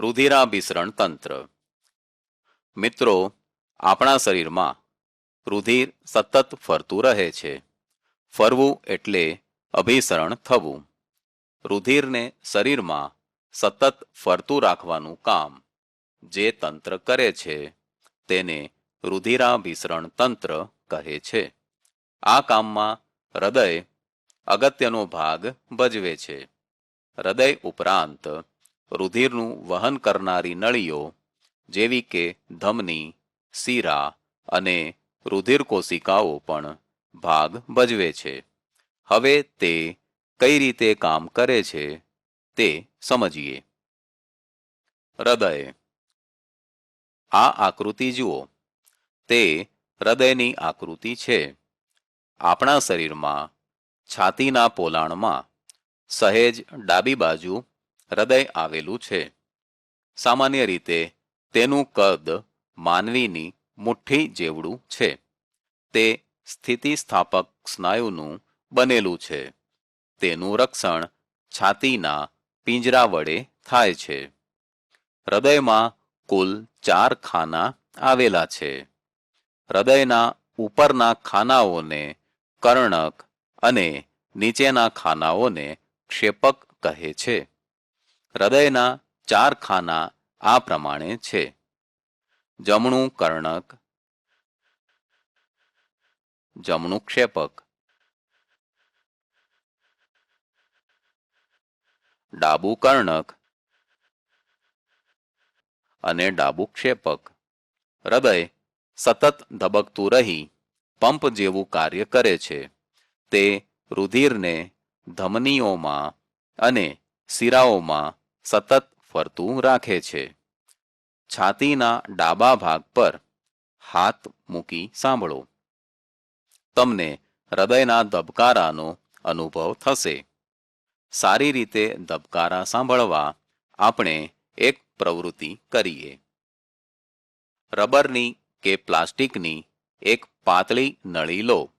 રુધિરાભિસરણ તંત્ર. મિત્રો, આપણા શરીરમાં રુધિર સતત ફરતું રહે છે. ફરવું એટલે અભિસરણ થવું. રુધિરને શરીરમાં સતત ફરતું રાખવાનું કામ જે તંત્ર કરે છે, તેને રુધિરાભિસરણ તંત્ર કહે છે. આ કામમાં હૃદય અગત્યનો ભાગ ભજવે છે. હૃદય ઉપરાંત રુધિરનું વહન કરનારી નળીઓ, જેવી કે ધમની, શીરા અને રુધિર કોશિકાઓ પણ ભાગ ભજવે છે. હવે તે કઈ રીતે કામ કરે છે તે સમજીએ. હૃદય. આ આકૃતિ જુઓ. તે હૃદયની આકૃતિ છે. આપણા શરીરમાં છાતીના પોલાણમાં સહેજ ડાબી બાજુ હૃદય આવેલું છે. સામાન્ય રીતે તેનું કદ માનવીની મુઠ્ઠી જેવડું છે. તે સ્થિતિસ્થાપક સ્નાયુનું બનેલું છે. તેનું રક્ષણ છાતીના પિંજરા વડે થાય છે. હૃદયમાં કુલ ચાર ખાના આવેલા છે. હૃદયના ઉપરના ખાનાઓને કર્ણક અને નીચેના ખાનાઓને ક્ષેપક કહે છે. હૃદયના ચાર ખાના આ પ્રમાણે છે. જમણું કર્ણક, જમણું ક્ષેપક, ડાબું કર્ણક અને ડાબું ક્ષેપક. હૃદય સતત ધબકતું રહી, પંપ જેવું કાર્ય કરે છે. તે રુધિરને ધમનીઓમાં અને શિરાઓમાં સતત ફરતું રાખે છે. છાતીના ડાબા ભાગ પર હાથ મૂકી સાંભળો. તમને હૃદયના ધબકારાનો અનુભવ થશે. સારી રીતે ધબકારા સાંભળવા આપણે એક પ્રવૃત્તિ કરીએ. રબરની કે પ્લાસ્ટિકની એક પાતળી નળી લો.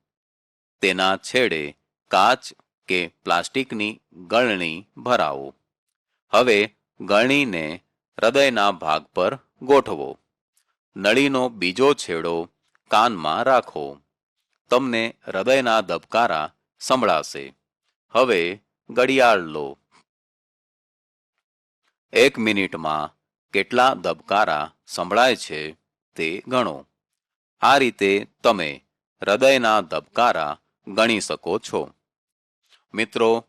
તેના છેડે કાચ કે પ્લાસ્ટિકની ગળણી ભરાવો. હવે ગણીને હૃદયના ભાગ પર ગોઠવો. નળીનો બીજો છેડો કાનમાં રાખો. તમને હૃદયના ધબકારા સંભળાશે. હવે ઘડિયાળ લો. એક મિનિટમાં કેટલા ધબકારા સંભળાય છે તે ગણો. આ રીતે તમે હૃદયના ધબકારા ગણી શકો છો. મિત્રો,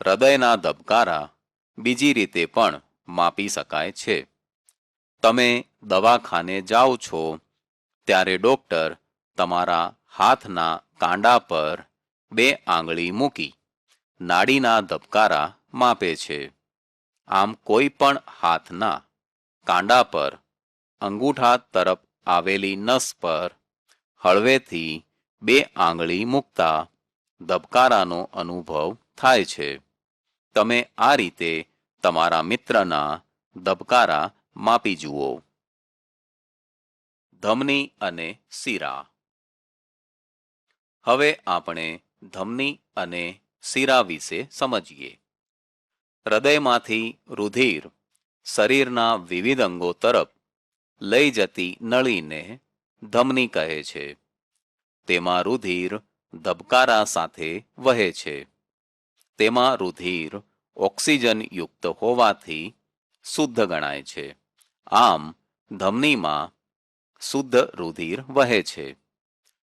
હૃદયના ધબકારા બીજી રીતે પણ માપી શકાય છે. તમે દવાખાને જાઓ છો, ત્યારે ડોક્ટર તમારા હાથના કાંડા પર બે આંગળી મૂકી નાડીના ધબકારા માપે છે. આમ કોઈ પણ હાથના કાંડા પર અંગૂઠા તરફ આવેલી નસ પર હળવેથી બે આંગળી મૂકતા ધબકારાનો અનુભવ થાય છે. તમે આ રીતે તમારા મિત્રના ધબકારા માપી જુઓ. ધમની અને શીરા હવે આપણે ધમની અને શીરા વિશે સમજીએ. હૃદયમાંથી રુધિર શરીરના વિવિધ અંગો તરફ લઈ જતી નળીને ધમની કહે છે. તેમાં રુધિર ધબકારા સાથે વહે છે. તેમાં રુધિર ઓક્સિજન યુક્ત હોવાથી શુદ્ધ ગણાય છે. આમ, ધમનીમાં શુદ્ધ રુધિર વહે છે.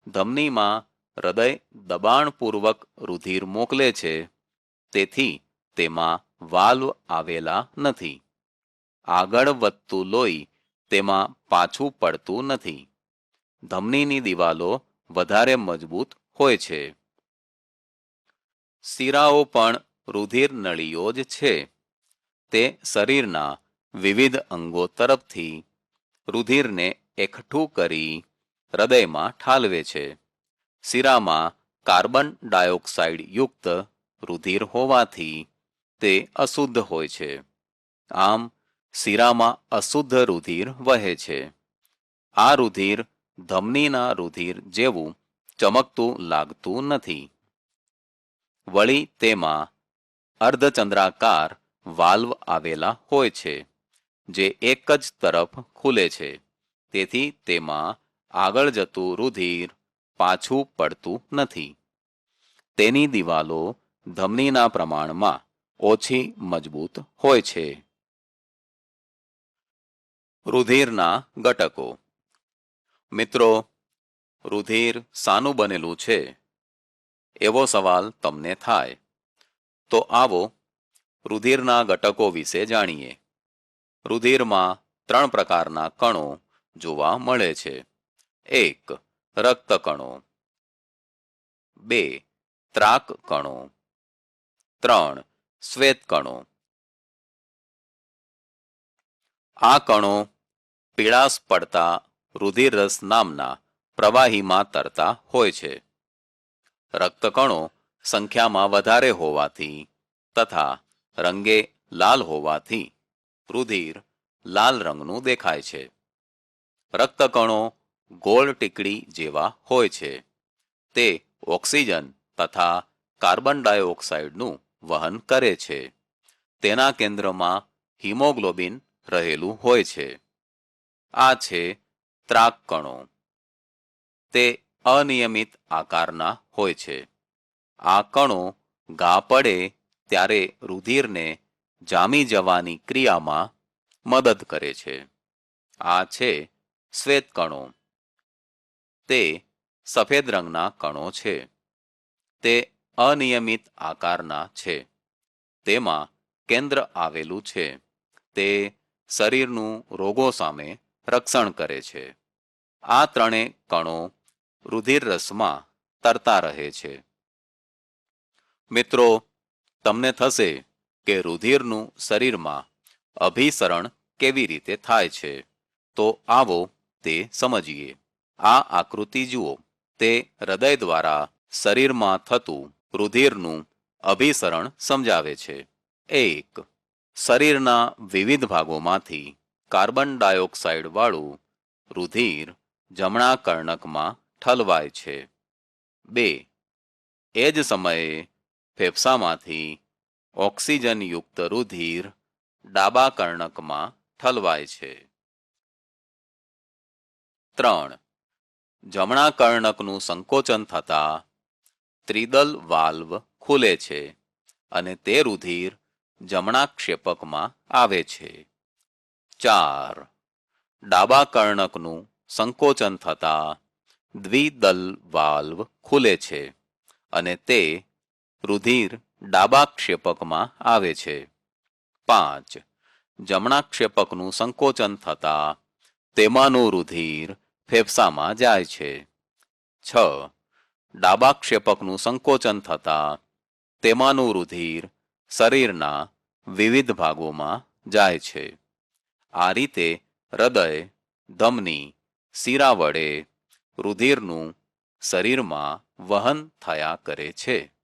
ધમનીમાં હૃદય દબાણપૂર્વક રુધિર મોકલે છે. તેથી તેમાં વાલ્વ આવેલા નથી. આગળ વધતું લોહી તેમાં પાછું પડતું નથી. ધમનીની દિવાલો વધારે મજબૂત હોય છે. શિરાઓ પણ રુધિર નળીઓ જ છે. તે શરીરના વિવિધ અંગો તરફથી રુધિરને એકઠું કરી હૃદયમાં ઠાલવે છે. શિરામાં કાર્બન ડાયોક્સાઇડ યુક્ત રુધિર હોવાથી તે અશુદ્ધ હોય છે. આમ, શિરામાં અશુદ્ધ રુધિર વહે છે. આ રુધિર ધમનીના રુધિર જેવું ચમકતું લાગતું નથી. વળી તેમાં અર્ધચંદ્રાકાર વાલ્વ આવેલા હોય છે, જે એક જ તરફ ખુલે છે. તેથી તેમાં આગળ જતું રુધિર પાછું પડતું નથી. તેની દિવાલો ધમનીના પ્રમાણમાં ઓછી મજબૂત હોય છે. રુધિરના ઘટકો. મિત્રો, રુધિર સાનું બનેલું છે. એવો સવાલ તમને થાય. તો આવો, રુધિરના ઘટકો વિશે જાણીએ. રુધિરમાં ત્રણ પ્રકારના કણો જોવા મળે છે. એક, રક્તકણો. બે ત્રાક કણો ત્રણ શ્વેત કણો આ કણો પીળાશ પડતા રુધિરરસ નામના પ્રવાહીમાં તરતા હોય છે. રક્તકણો સંખ્યામાં વધારે હોવાથી તથા રંગે લાલ હોવાથી રુધિર લાલ રંગનું દેખાય છે. રક્તકણો ગોળ ટીકડી જેવા હોય છે. તે ઓક્સિજન તથા કાર્બન ડાયોક્સાઇડનું વહન કરે છે. તેના કેન્દ્રમાં હિમોગ્લોબિન રહેલું હોય છે. આ છે ત્રાક કણો તે અનિયમિત આકારના હોય છે. આ કણો ગા પડે ત્યારે રુધિરને જામી જવાની ક્રિયામાં મદદ કરે છે. આ છે શ્વેત કણો. તે સફેદ રંગના કણો છે. તે અનિયમિત આકારના છે. તેમાં કેન્દ્ર આવેલું છે. તે શરીરનું રોગો સામે રક્ષણ કરે છે. આ ત્રણે કણો રુધિર રસમાં તરતા રહે છે. મિત્રો, તમને થશે કે રુધિરનું શરીરમાં અભિસરણ કેવી રીતે થાય છે? તો આવો તે સમજીએ. આ આકૃતિ જુઓ. તે હૃદય દ્વારા શરીરમાં થતું રુધિરનું અભિસરણ સમજાવે છે. એક, શરીરના વિવિધ ભાગોમાંથી કાર્બન ડાયોક્સાઇડ વાળું રુધિર જમણા કર્ણકમાં ઠલવાય છે. બે, એ જ સમયે ફેફસામાંથી ઓક્સિજનયુક્ત રુધિર ડાબા કર્ણકમાં ઠલવાય છે. ત્રણ. જમણા કર્ણકનું સંકોચન થતાં ત્રિદલ વાલ્વ ખુલે છે અને તે રુધિર જમણા ક્ષેપકમાં આવે છે. ચાર. ડાબા કર્ણકનું સંકોચન થતાં દ્વિદલ વાલ્વ ખુલે છે અને તે રુધિર ડાબા ક્ષેપકમાં આવે છે. પાંચ. જમણા ક્ષેપકનું સંકોચન થતા તેમાંનું રુધિર ફેફસામાં જાય છે. છ. ડાબા ક્ષેપકનું સંકોચન થતા તેમાંનું રુધિર શરીરના વિવિધ ભાગોમાં જાય છે. આ રીતે હૃદય, ધમની, શિરા વડે રુધિરનું શરીરમાં વહન થયા કરે છે.